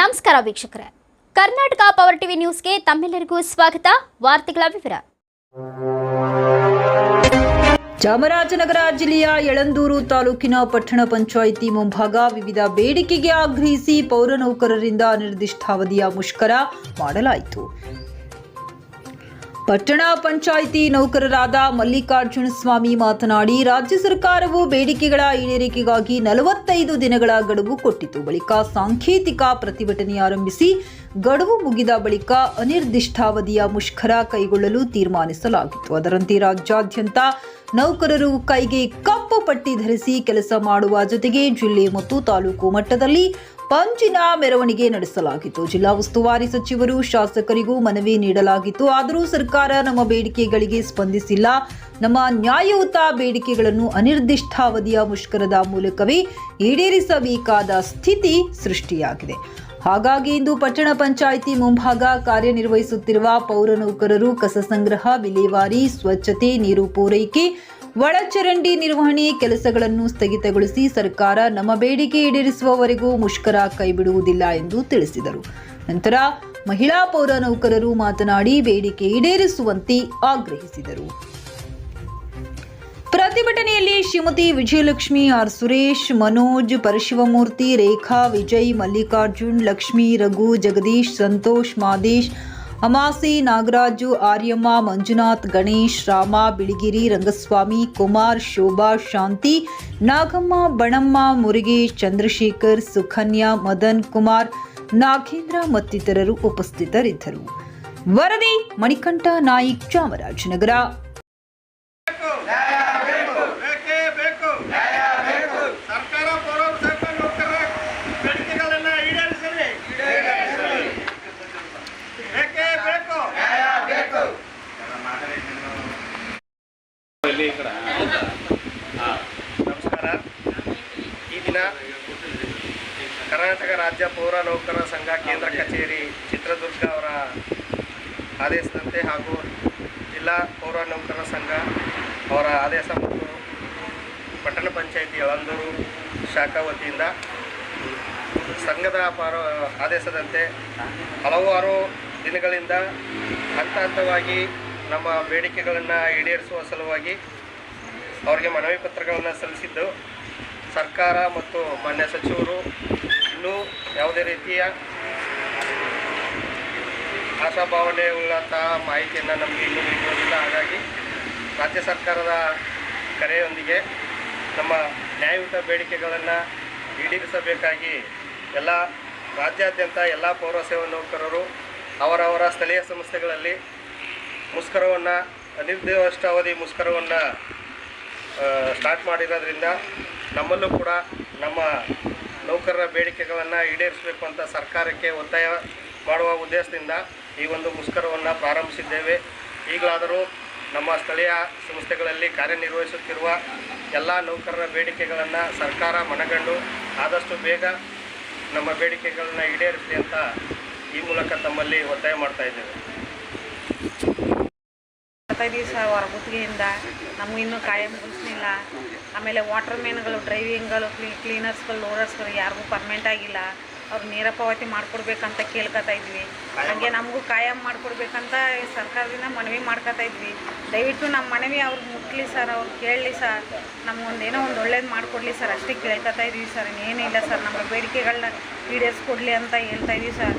ನಮಸ್ಕಾರ ವೀಕ್ಷಕರೇ. Karnataka power TV ನ್ಯೂಸ್ಗೆ ತಮ್ಮೆಲ್ಲರಿಗೂ ಸ್ವಾಗತ. ವಾರ್ತೆಗಳ ವಿವರ. ಚಾಮರಾಜನಗರ ಜಿಲ್ಲೆಯ ಯಳಂದೂರು ತಾಲೂಕಿನ ಪಟ್ಟಣ ಪಂಚಾಯಿತಿ ಮುಂಭಾಗ ವಿವಿಧ ಬೇಡಿಕೆಗೆ ಆಗ್ರಹಿಸಿ ಪೌರ ನೌಕರರಿಂದ ಅನಿರ್ದಿಷ್ಟಾವಧಿಯ ಮುಷ್ಕರ ಮಾಡಲಾಯಿತು. ಪಟ್ಟಣ ಪಂಚಾಯಿತಿ ನೌಕರರಾದ ಮಲ್ಲಿಕಾರ್ಜುನ ಸ್ವಾಮಿ ಮಾತನಾಡಿ, ರಾಜ್ಯ ಸರ್ಕಾರವು ಬೇಡಿಕೆಗಳ ಈಡೇರಿಕೆಗಾಗಿ ನಲವತ್ತೈದು ದಿನಗಳ ಗಡುವು ಕೊಟ್ಟಿತು ಬಳಿಕ ಸಾಂಕೇತಿಕ ಪ್ರತಿಭಟನೆ ಆರಂಭಿಸಿ ಗಡುವು ಮುಗಿದ ಬಳಿಕ ಅನಿರ್ದಿಷ್ಟಾವಧಿಯ ಮುಷ್ಕರ ಕೈಗೊಳ್ಳಲು ತೀರ್ಮಾನಿಸಲಾಗಿತ್ತು. ಅದರಂತೆ ರಾಜ್ಯಾದ್ಯಂತ ನೌಕರರು ಕೈಗೆ ಕಪ್ಪು ಪಟ್ಟಿ ಧರಿಸಿ ಕೆಲಸ ಮಾಡುವ ಜೊತೆಗೆ ಜಿಲ್ಲೆ ಮತ್ತು ತಾಲೂಕು ಮಟ್ಟದಲ್ಲಿ ಪಂಚಿನ ಮೆರವಣಿಗೆ ನಡೆಸಲಾಗಿತ್ತು. ಜಿಲ್ಲಾ ಉಸ್ತುವಾರಿ ಸಚಿವರು ಶಾಸಕರಿಗೂ ಮನವಿ ನೀಡಲಾಗಿತ್ತು. ಆದರೂ ಸರ್ಕಾರ ನಮ್ಮ ಬೇಡಿಕೆಗಳಿಗೆ ಸ್ಪಂದಿಸಿಲ್ಲ. ನಮ್ಮ ನ್ಯಾಯಯುತ ಬೇಡಿಕೆಗಳನ್ನು ಅನಿರ್ದಿಷ್ಟಾವಧಿಯ ಮುಷ್ಕರದ ಮೂಲಕವೇ ಈಡೇರಿಸಬೇಕಾದ ಸ್ಥಿತಿ ಸೃಷ್ಟಿಯಾಗಿದೆ. ಹಾಗಾಗಿ ಇಂದು ಪಟ್ಟಣ ಪಂಚಾಯಿತಿ ಮುಂಭಾಗ ಕಾರ್ಯನಿರ್ವಹಿಸುತ್ತಿರುವ ಪೌರ ನೌಕರರು ಕಸ ಸಂಗ್ರಹ, ವಿಲೇವಾರಿ, ಸ್ವಚ್ಛತೆ, ನೀರು ಪೂರೈಕೆ, ಒಳಚರಂಡಿ ನಿರ್ವಹಣೆ ಕೆಲಸಗಳನ್ನು ಸ್ಥಗಿತಗೊಳಿಸಿ ಸರ್ಕಾರ ನಮ್ಮ ಬೇಡಿಕೆ ಈಡೇರಿಸುವವರೆಗೂ ಮುಷ್ಕರ ಕೈಬಿಡುವುದಿಲ್ಲ ಎಂದು ತಿಳಿಸಿದರು. ನಂತರ ಮಹಿಳಾ ಪೌರ ನೌಕರರು ಮಾತನಾಡಿ ಬೇಡಿಕೆ ಈಡೇರಿಸುವಂತೆ ಆಗ್ರಹಿಸಿದರು. ಪ್ರತಿಭಟನೆಯಲ್ಲಿ ಶ್ರೀಮತಿ ವಿಜಯಲಕ್ಷ್ಮಿ ಆರ್ ಸುರೇಶ್, ಮನೋಜ್, ಪರಶಿವಮೂರ್ತಿ, ರೇಖಾ, ವಿಜಯ್, ಮಲ್ಲಿಕಾರ್ಜುನ್, ಲಕ್ಷ್ಮಿ, ರಘು, ಜಗದೀಶ್, ಸಂತೋಷ್, ಮಾದೇಶ್, ಅಮಾಸಿ, ನಾಗರಾಜು, ಆರ್ಯಮ್ಮ, ಮಂಜುನಾಥ್, ಗಣೇಶ್, ರಾಮ, ಬಿಳಿಗಿರಿ, ರಂಗಸ್ವಾಮಿ, ಕುಮಾರ್, ಶೋಭಾ, ಶಾಂತಿ, ನಾಗಮ್ಮ, ಬಣಮ್ಮ, ಮುರುಗೇಶ್, ಚಂದ್ರಶೇಖರ್, ಸುಕನ್ಯಾ, ಮದನ್ ಕುಮಾರ್, ನಾಗೇಂದ್ರ ಮತ್ತಿತರರು ಉಪಸ್ಥಿತರಿದ್ದರು. ವರದಿ ಮಣಿಕಂಠ ನಾಯಿಕ್ ಚಾಮರಾಜನಗರ. ನಮಸ್ಕಾರ. ಈ ದಿನ ಕರ್ನಾಟಕ ರಾಜ್ಯ ಪೌರ ನೌಕರರ ಸಂಘ ಕೇಂದ್ರ ಕಚೇರಿ ಚಿತ್ರದುರ್ಗ ಅವರ ಆದೇಶದಂತೆ ಹಾಗೂ ಜಿಲ್ಲಾ ಪೌರ ನೌಕರರ ಸಂಘ ಅವರ ಆದೇಶ ಮತ್ತು ಪಟ್ಟಣ ಪಂಚಾಯಿತಿ ಯಳಂದೂರು ಶಾಖಾ ವತಿಯಿಂದ ಸಂಘದ ಪಾರ ಆದೇಶದಂತೆ ಹಲವಾರು ದಿನಗಳಿಂದ ಹಂತ ಹಂತವಾಗಿ ನಮ್ಮ ಬೇಡಿಕೆಗಳನ್ನು ಈಡೇರಿಸುವ ಸಲುವಾಗಿ ಅವರಿಗೆ ಮನವಿ ಪತ್ರಗಳನ್ನು ಸಲ್ಲಿಸಿದ್ದು ಸರ್ಕಾರ ಮತ್ತು ಮಾನ್ಯ ಸಚಿವರು ಇನ್ನೂ ಯಾವುದೇ ರೀತಿಯ ಆಶಾಭಾವನೆ ಉಳ್ಳಂತಹ ಮಾಹಿತಿಯನ್ನು ನಮಗೆ ಇನ್ನೂ ನೀಡುವುದಿಲ್ಲ. ಹಾಗಾಗಿ ರಾಜ್ಯ ಸರ್ಕಾರದ ಕರೆಯೊಂದಿಗೆ ನಮ್ಮ ನ್ಯಾಯಯುತ ಬೇಡಿಕೆಗಳನ್ನು ಈಡೇರಿಸಬೇಕಾಗಿ ಎಲ್ಲ ರಾಜ್ಯಾದ್ಯಂತ ಎಲ್ಲ ಪೌರ ಸೇವಾ ನೌಕರರು, ಅವರವರ ಸ್ಥಳೀಯ ಸಂಸ್ಥೆಗಳಲ್ಲಿ ಮುಷ್ಕರವನ್ನು ಅನಿರ್ದಿಷ್ಟಾವಧಿ ಮುಷ್ಕರವನ್ನು ಸ್ಟಾರ್ಟ್ ಮಾಡಿರೋದ್ರಿಂದ ನಮ್ಮಲ್ಲೂ ಕೂಡ ನಮ್ಮ ನೌಕರರ ಬೇಡಿಕೆಗಳನ್ನು ಈಡೇರಿಸಬೇಕು ಅಂತ ಸರ್ಕಾರಕ್ಕೆ ಒತ್ತಾಯ ಮಾಡುವ ಉದ್ದೇಶದಿಂದ ಈ ಒಂದು ಮುಷ್ಕರವನ್ನು ಪ್ರಾರಂಭಿಸಿದ್ದೇವೆ. ಈಗಲಾದರೂ ನಮ್ಮ ಸ್ಥಳೀಯ ಸಂಸ್ಥೆಗಳಲ್ಲಿ ಕಾರ್ಯನಿರ್ವಹಿಸುತ್ತಿರುವ ಎಲ್ಲ ನೌಕರರ ಬೇಡಿಕೆಗಳನ್ನು ಸರ್ಕಾರ ಮನಗಂಡು ಆದಷ್ಟು ಬೇಗ ನಮ್ಮ ಬೇಡಿಕೆಗಳನ್ನು ಈಡೇರಿಸಲಿ ಅಂತ ಈ ಮೂಲಕ ತಮ್ಮಲ್ಲಿ ಒತ್ತಾಯ ಮಾಡ್ತಾ ಇದ್ದೇವೆ. ಹತ್ತೈದು ದಿವಸ ಅವರ ಗುತ್ತಿಗೆಯಿಂದ. ನಮಗೂ ಇನ್ನೂ ಕಾಯಂ ಗುಡಿಸ್ಲಿಲ್ಲ ಆಮೇಲೆ ವಾಟರ್ ಮ್ಯಾನ್ಗಳು ಡ್ರೈವಿಂಗ್ಗಳು ಕ್ಲೀ ಕ್ಲೀನರ್ಸ್ಗಳು ಲೋಡರ್ಸ್ಗಳು ಯಾರಿಗೂ ಪರ್ಮನೆಂಟ್ ಆಗಿಲ್ಲ. ಅವ್ರು ನೇರ ಪಾವತಿ ಮಾಡಿಕೊಡ್ಬೇಕಂತ ಕೇಳ್ಕೊತಾ ಇದ್ವಿ. ಹಾಗೆ ನಮಗೂ ಕಾಯಂ ಮಾಡಿಕೊಡ್ಬೇಕಂತ ಸರ್ಕಾರದಿಂದ ಮನವಿ ಮಾಡ್ಕೊತಾ ಇದ್ವಿ. ದಯವಿಟ್ಟು ನಮ್ಮ ಮನವಿ ಅವ್ರಿಗೆ ಮುಟ್ಲಿ ಸರ್, ಅವ್ರು ಕೇಳಲಿ ಸರ್. ನಮಗೊಂದು ಏನೋ ಒಂದು ಒಳ್ಳೇದು ಮಾಡಿಕೊಡ್ಲಿ ಸರ್, ಅಷ್ಟೇ ಕೇಳ್ಕೊತಾ ಇದ್ವಿ ಸರ್. ಇನ್ನೇನಿಲ್ಲ ಸರ್ ನಮ್ಮ ಬೇಡಿಕೆಗಳನ್ನ ಈಡೇರಿಸ್ಕೊಡ್ಲಿ ಅಂತ ಹೇಳ್ತಾ ಇದ್ವಿ ಸರ್.